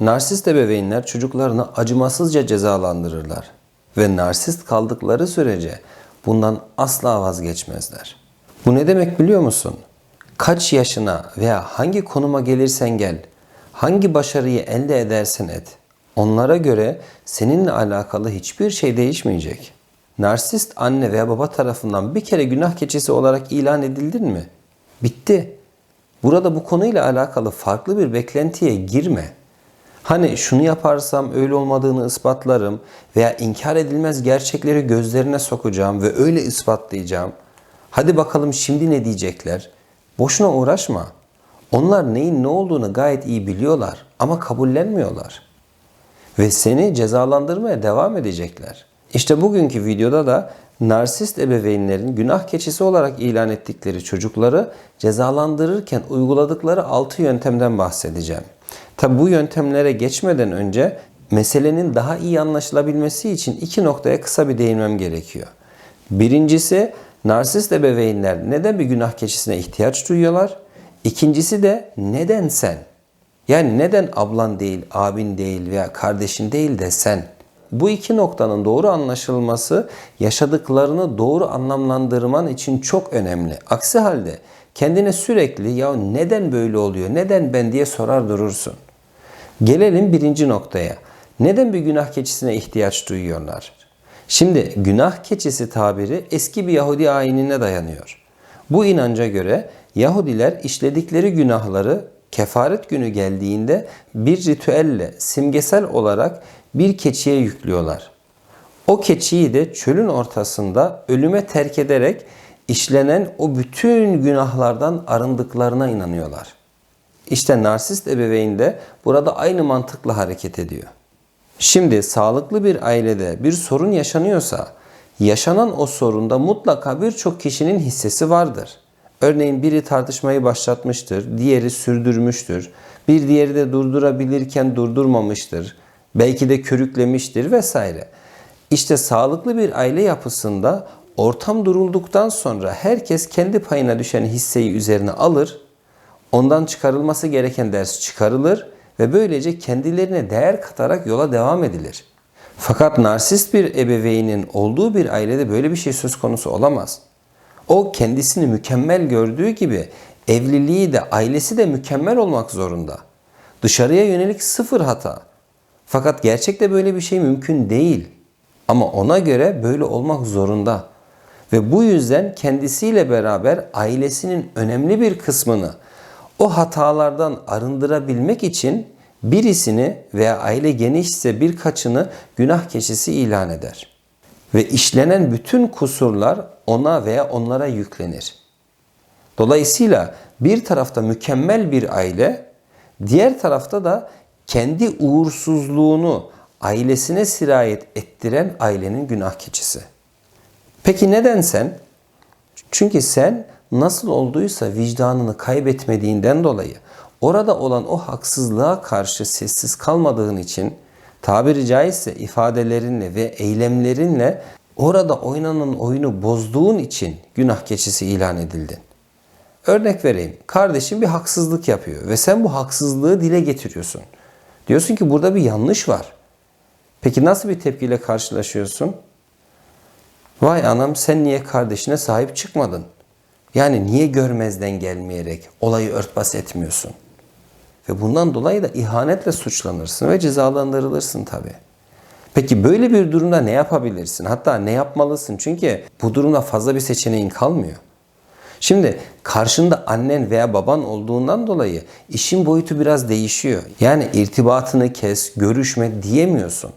Narsist ebeveynler çocuklarını acımasızca cezalandırırlar ve narsist kaldıkları sürece bundan asla vazgeçmezler. Bu ne demek biliyor musun? Kaç yaşına veya hangi konuma gelirsen gel, hangi başarıyı elde edersen et, onlara göre seninle alakalı hiçbir şey değişmeyecek. Narsist anne veya baba tarafından bir kere günah keçisi olarak ilan edildin mi? Bitti. Burada bu konuyla alakalı farklı bir beklentiye girme. Hani şunu yaparsam öyle olmadığını ispatlarım veya inkar edilmez gerçekleri gözlerine sokacağım ve öyle ispatlayacağım. Hadi bakalım şimdi ne diyecekler? Boşuna uğraşma. Onlar neyin ne olduğunu gayet iyi biliyorlar ama kabullenmiyorlar. Ve seni cezalandırmaya devam edecekler. İşte bugünkü videoda da narsist ebeveynlerin günah keçisi olarak ilan ettikleri çocukları cezalandırırken uyguladıkları 6 yöntemden bahsedeceğim. Tabi bu yöntemlere geçmeden önce meselenin daha iyi anlaşılabilmesi için iki noktaya kısa bir değinmem gerekiyor. Birincisi narsist ebeveynler neden bir günah keçisine ihtiyaç duyuyorlar? İkincisi de neden sen? Yani neden ablan değil, abin değil veya kardeşin değil de sen? Bu iki noktanın doğru anlaşılması yaşadıklarını doğru anlamlandırman için çok önemli. Aksi halde kendine sürekli ya neden böyle oluyor, neden ben diye sorar durursun. Gelelim birinci noktaya. Neden bir günah keçisine ihtiyaç duyuyorlar? Şimdi günah keçisi tabiri eski bir Yahudi ayinine dayanıyor. Bu inanca göre Yahudiler işledikleri günahları kefaret günü geldiğinde bir ritüelle simgesel olarak bir keçiye yüklüyorlar. O keçiyi de çölün ortasında ölüme terk ederek işlenen o bütün günahlardan arındıklarına inanıyorlar. İşte narsist ebeveyn de burada aynı mantıkla hareket ediyor. Şimdi sağlıklı bir ailede bir sorun yaşanıyorsa yaşanan o sorunda mutlaka birçok kişinin hissesi vardır. Örneğin biri tartışmayı başlatmıştır, diğeri sürdürmüştür. Bir diğeri de durdurabilirken durdurmamıştır. Belki de körüklemiştir vesaire. İşte sağlıklı bir aile yapısında ortam durulduktan sonra herkes kendi payına düşen hisseyi üzerine alır. Ondan çıkarılması gereken ders çıkarılır ve böylece kendilerine değer katarak yola devam edilir. Fakat narsist bir ebeveynin olduğu bir ailede böyle bir şey söz konusu olamaz. O kendisini mükemmel gördüğü gibi evliliği de ailesi de mükemmel olmak zorunda. Dışarıya yönelik sıfır hata. Fakat gerçekte böyle bir şey mümkün değil. Ama ona göre böyle olmak zorunda. Ve bu yüzden kendisiyle beraber ailesinin önemli bir kısmını o hatalardan arındırabilmek için birisini veya aile genişse birkaçını günah keçisi ilan eder. Ve işlenen bütün kusurlar ona veya onlara yüklenir. Dolayısıyla bir tarafta mükemmel bir aile, diğer tarafta da kendi uğursuzluğunu ailesine sirayet ettiren ailenin günah keçisi. Peki neden sen? Çünkü sen nasıl olduysa vicdanını kaybetmediğinden dolayı orada olan o haksızlığa karşı sessiz kalmadığın için tabiri caizse ifadelerinle ve eylemlerinle orada oynanan oyunu bozduğun için günah keçisi ilan edildin. Örnek vereyim. Kardeşin bir haksızlık yapıyor ve sen bu haksızlığı dile getiriyorsun. Diyorsun ki burada bir yanlış var. Peki nasıl bir tepkiyle karşılaşıyorsun? Vay anam sen niye kardeşine sahip çıkmadın? Yani niye görmezden gelmeyerek olayı örtbas etmiyorsun? Ve bundan dolayı da ihanetle suçlanırsın ve cezalandırılırsın tabi. Peki böyle bir durumda ne yapabilirsin? Hatta ne yapmalısın? Çünkü bu durumda fazla bir seçeneğin kalmıyor. Şimdi karşında annen veya baban olduğundan dolayı işin boyutu biraz değişiyor. Yani irtibatını kes, görüşme diyemiyorsun.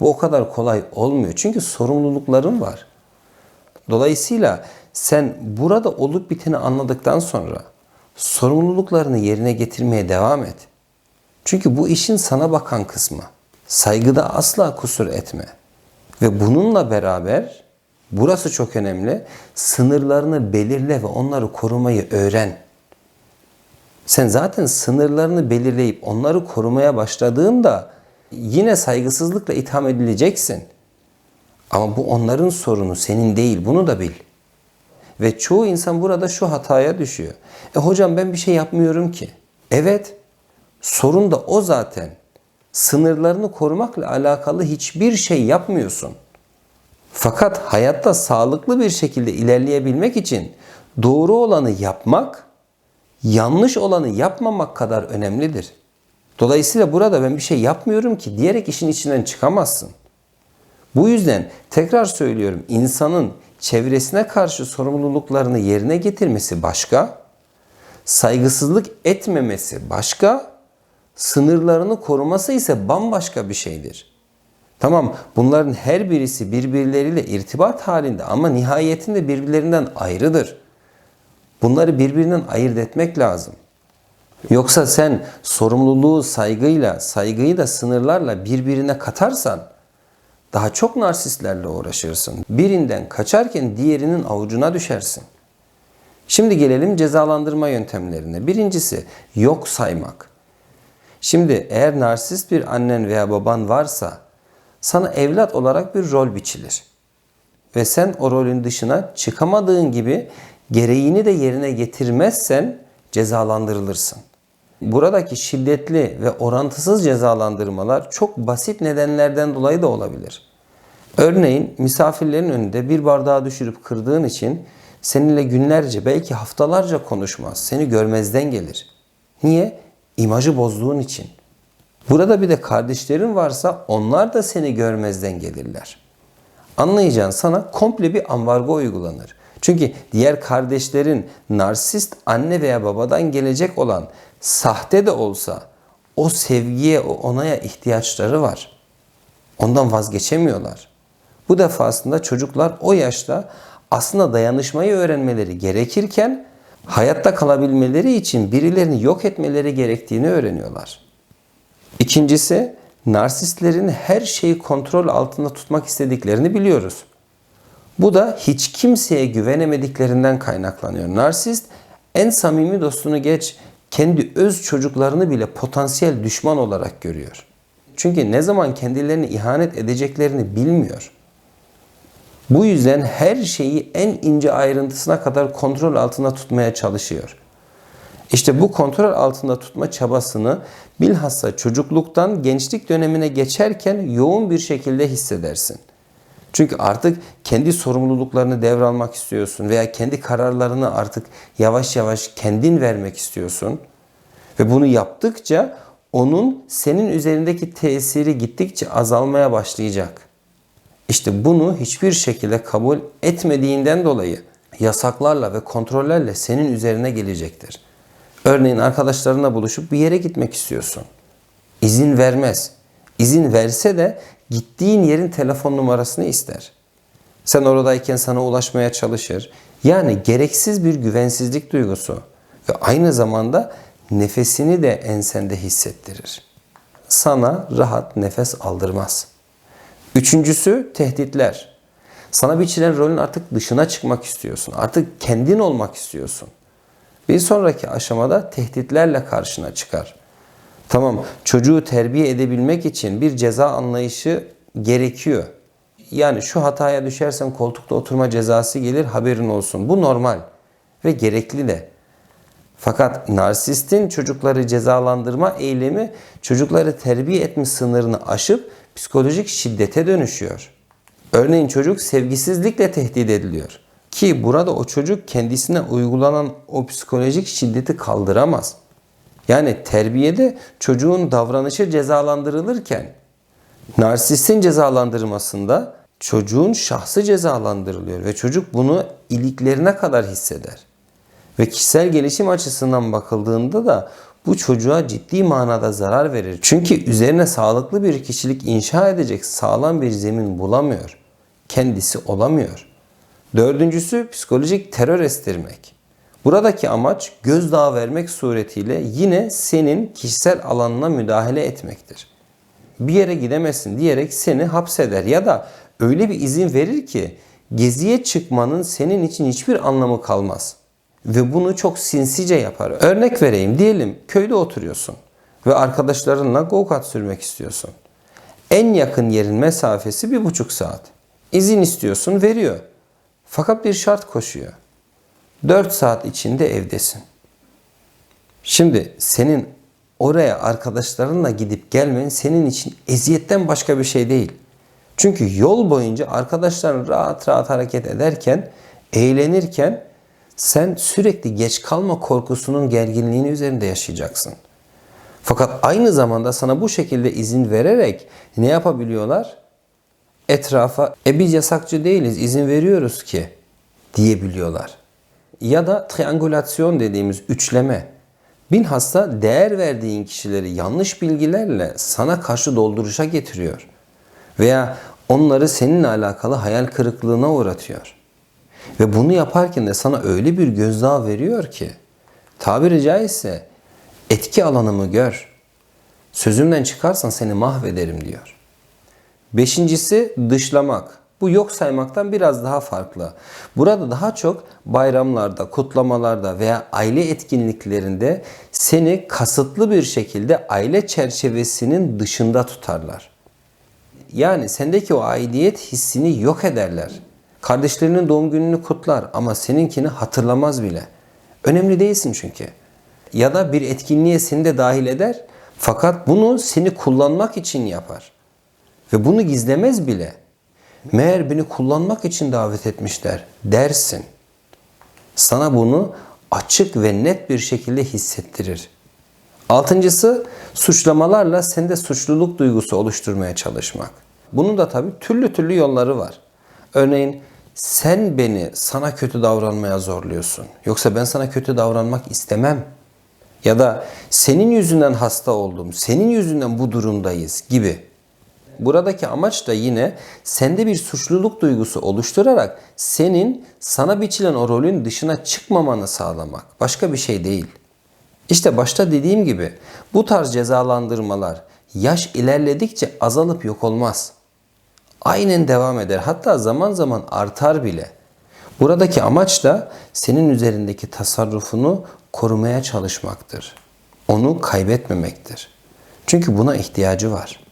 Bu o kadar kolay olmuyor. Çünkü sorumlulukların var. Dolayısıyla sen burada olup biteni anladıktan sonra sorumluluklarını yerine getirmeye devam et. Çünkü bu işin sana bakan kısmı. Saygıda asla kusur etme. Ve bununla beraber burası çok önemli. Sınırlarını belirle ve onları korumayı öğren. Sen zaten sınırlarını belirleyip onları korumaya başladığında yine saygısızlıkla itham edileceksin. Ama bu onların sorunu, senin değil. Bunu da bil. Ve çoğu insan burada şu hataya düşüyor. E hocam ben bir şey yapmıyorum ki. Evet, sorun da o zaten. sınırlarını korumakla alakalı hiçbir şey yapmıyorsun. Fakat hayatta sağlıklı bir şekilde ilerleyebilmek için doğru olanı yapmak, yanlış olanı yapmamak kadar önemlidir. Dolayısıyla burada ben bir şey yapmıyorum ki diyerek işin içinden çıkamazsın. Bu yüzden tekrar söylüyorum insanın çevresine karşı sorumluluklarını yerine getirmesi başka, saygısızlık etmemesi başka, sınırlarını koruması ise bambaşka bir şeydir. Tamam bunların her birisi birbirleriyle irtibat halinde ama nihayetinde birbirlerinden ayrıdır. Bunları birbirinden ayırt etmek lazım. Yoksa sen sorumluluğu saygıyla, saygıyı da sınırlarla birbirine katarsan daha çok narsistlerle uğraşırsın. Birinden kaçarken diğerinin avucuna düşersin. Şimdi gelelim cezalandırma yöntemlerine. Birincisi yok saymak. Şimdi eğer narsist bir annen veya baban varsa sana evlat olarak bir rol biçilir. Ve sen o rolün dışına çıkamadığın gibi gereğini de yerine getirmezsen cezalandırılırsın. Buradaki şiddetli ve orantısız cezalandırmalar çok basit nedenlerden dolayı da olabilir. Örneğin misafirlerin önünde bir bardağı düşürüp kırdığın için seninle günlerce belki haftalarca konuşmaz. Seni görmezden gelir. Niye? İmajı bozduğun için. Burada bir de kardeşlerin varsa onlar da seni görmezden gelirler. Anlayacağın sana komple bir ambargo uygulanır. Çünkü diğer kardeşlerin narsist anne veya babadan gelecek olan sahte de olsa o sevgiye, o onaya ihtiyaçları var. Ondan vazgeçemiyorlar. Bu defasında çocuklar o yaşta aslında dayanışmayı öğrenmeleri gerekirken hayatta kalabilmeleri için birilerini yok etmeleri gerektiğini öğreniyorlar. İkincisi, narsistlerin her şeyi kontrol altında tutmak istediklerini biliyoruz. Bu da hiç kimseye güvenemediklerinden kaynaklanıyor. Narsist en samimi dostunu geç, kendi öz çocuklarını bile potansiyel düşman olarak görüyor. Çünkü ne zaman kendilerini ihanet edeceklerini bilmiyor. Bu yüzden her şeyi en ince ayrıntısına kadar kontrol altında tutmaya çalışıyor. İşte bu kontrol altında tutma çabasını bilhassa çocukluktan gençlik dönemine geçerken yoğun bir şekilde hissedersin. Çünkü artık kendi sorumluluklarını devralmak istiyorsun veya kendi kararlarını artık yavaş yavaş kendin vermek istiyorsun. Ve bunu yaptıkça onun senin üzerindeki tesiri gittikçe azalmaya başlayacak. İşte bunu hiçbir şekilde kabul etmediğinden dolayı yasaklarla ve kontrollerle senin üzerine gelecektir. Örneğin arkadaşlarına buluşup bir yere gitmek istiyorsun. İzin vermez. İzin verse de gittiğin yerin telefon numarasını ister. Sen oradayken sana ulaşmaya çalışır. Yani gereksiz bir güvensizlik duygusu ve aynı zamanda nefesini de ensende hissettirir. Sana rahat nefes aldırmaz. Üçüncüsü tehditler. Sana biçilen rolün artık dışına çıkmak istiyorsun. Artık kendin olmak istiyorsun. Bir sonraki aşamada tehditlerle karşına çıkar. Tamam çocuğu terbiye edebilmek için bir ceza anlayışı gerekiyor. Yani şu hataya düşersen koltukta oturma cezası gelir haberin olsun. Bu normal ve gerekli de. Fakat narsistin çocukları cezalandırma eylemi çocukları terbiye etme sınırını aşıp psikolojik şiddete dönüşüyor. Örneğin çocuk sevgisizlikle tehdit ediliyor. Ki burada o çocuk kendisine uygulanan o psikolojik şiddeti kaldıramaz. Yani terbiyede çocuğun davranışı cezalandırılırken narsistin cezalandırmasında çocuğun şahsı cezalandırılıyor ve çocuk bunu iliklerine kadar hisseder. Ve kişisel gelişim açısından bakıldığında da bu çocuğa ciddi manada zarar verir. Çünkü üzerine sağlıklı bir kişilik inşa edecek sağlam bir zemin bulamıyor. Kendisi olamıyor. Dördüncüsü psikolojik terör estirmek. Buradaki amaç gözdağı vermek suretiyle yine senin kişisel alanına müdahale etmektir. Bir yere gidemezsin diyerek seni hapseder ya da öyle bir izin verir ki geziye çıkmanın senin için hiçbir anlamı kalmaz. Ve bunu çok sinsice yapar. Örnek vereyim diyelim köyde oturuyorsun ve arkadaşlarınla go-kart sürmek istiyorsun. En yakın yerin mesafesi bir buçuk saat. İzin istiyorsun veriyor. Fakat bir şart koşuyor. 4 saat içinde evdesin. Şimdi senin oraya arkadaşlarınla gidip gelmen senin için eziyetten başka bir şey değil. Çünkü yol boyunca arkadaşların rahat rahat hareket ederken, eğlenirken sen sürekli geç kalma korkusunun gerginliğini üzerinde yaşayacaksın. Fakat aynı zamanda sana bu şekilde izin vererek ne yapabiliyorlar? Etrafa e biz yasakçı değiliz izin veriyoruz ki diyebiliyorlar. Ya da triangülasyon dediğimiz üçleme. Bilhassa değer verdiğin kişileri yanlış bilgilerle sana karşı dolduruşa getiriyor. Veya onları seninle alakalı hayal kırıklığına uğratıyor. Ve bunu yaparken de sana öyle bir gözdağı veriyor ki tabiri caizse etki alanımı gör. Sözümden çıkarsan seni mahvederim diyor. Beşincisi dışlamak. Bu yok saymaktan biraz daha farklı. Burada daha çok bayramlarda, kutlamalarda veya aile etkinliklerinde seni kasıtlı bir şekilde aile çerçevesinin dışında tutarlar. Yani sendeki o aidiyet hissini yok ederler. Kardeşlerinin doğum gününü kutlar ama seninkini hatırlamaz bile. Önemli değilsin çünkü. Ya da bir etkinliğe seni de dahil eder fakat bunu seni kullanmak için yapar. Ve bunu gizlemez bile. Meğer beni kullanmak için davet etmişler dersin. Sana bunu açık ve net bir şekilde hissettirir. Altıncısı suçlamalarla sende suçluluk duygusu oluşturmaya çalışmak. Bunun da tabii türlü türlü yolları var. Örneğin sen beni sana kötü davranmaya zorluyorsun. Yoksa ben sana kötü davranmak istemem. Ya da senin yüzünden hasta oldum, senin yüzünden bu durumdayız gibi. Buradaki amaç da yine sende bir suçluluk duygusu oluşturarak senin sana biçilen o rolün dışına çıkmamanı sağlamak. Başka bir şey değil. İşte başta dediğim gibi bu tarz cezalandırmalar yaş ilerledikçe azalıp yok olmaz. Aynen devam eder. Hatta zaman zaman artar bile. Buradaki amaç da senin üzerindeki tasarrufunu korumaya çalışmaktır. Onu kaybetmemektir. Çünkü buna ihtiyacı var.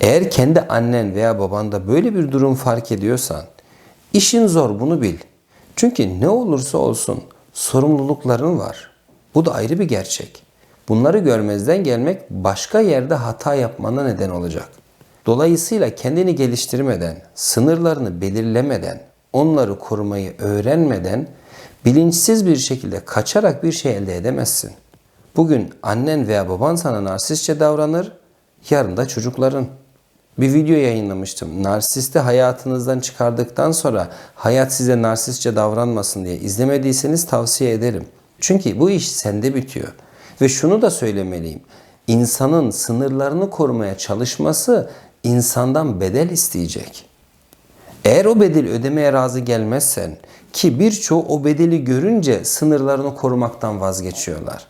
Eğer kendi annen veya babanda böyle bir durum fark ediyorsan, işin zor bunu bil. Çünkü ne olursa olsun sorumlulukların var. Bu da ayrı bir gerçek. Bunları görmezden gelmek başka yerde hata yapmana neden olacak. Dolayısıyla kendini geliştirmeden, sınırlarını belirlemeden, onları korumayı öğrenmeden bilinçsiz bir şekilde kaçarak bir şey elde edemezsin. Bugün annen veya baban sana narsistçe davranır, yarın da çocukların. Bir video yayınlamıştım. Narsisti hayatınızdan çıkardıktan sonra hayat size narsistçe davranmasın diye izlemediyseniz tavsiye ederim. Çünkü bu iş sende bitiyor. Ve şunu da söylemeliyim. İnsanın sınırlarını korumaya çalışması insandan bedel isteyecek. Eğer o bedeli ödemeye razı gelmezsen ki birçoğu o bedeli görünce sınırlarını korumaktan vazgeçiyorlar.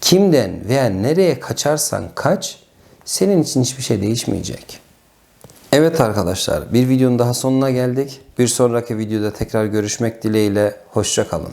Kimden veya nereye kaçarsan kaç, senin için hiçbir şey değişmeyecek. Evet arkadaşlar, bir videonun daha sonuna geldik. Bir sonraki videoda tekrar görüşmek dileğiyle, hoşça kalın.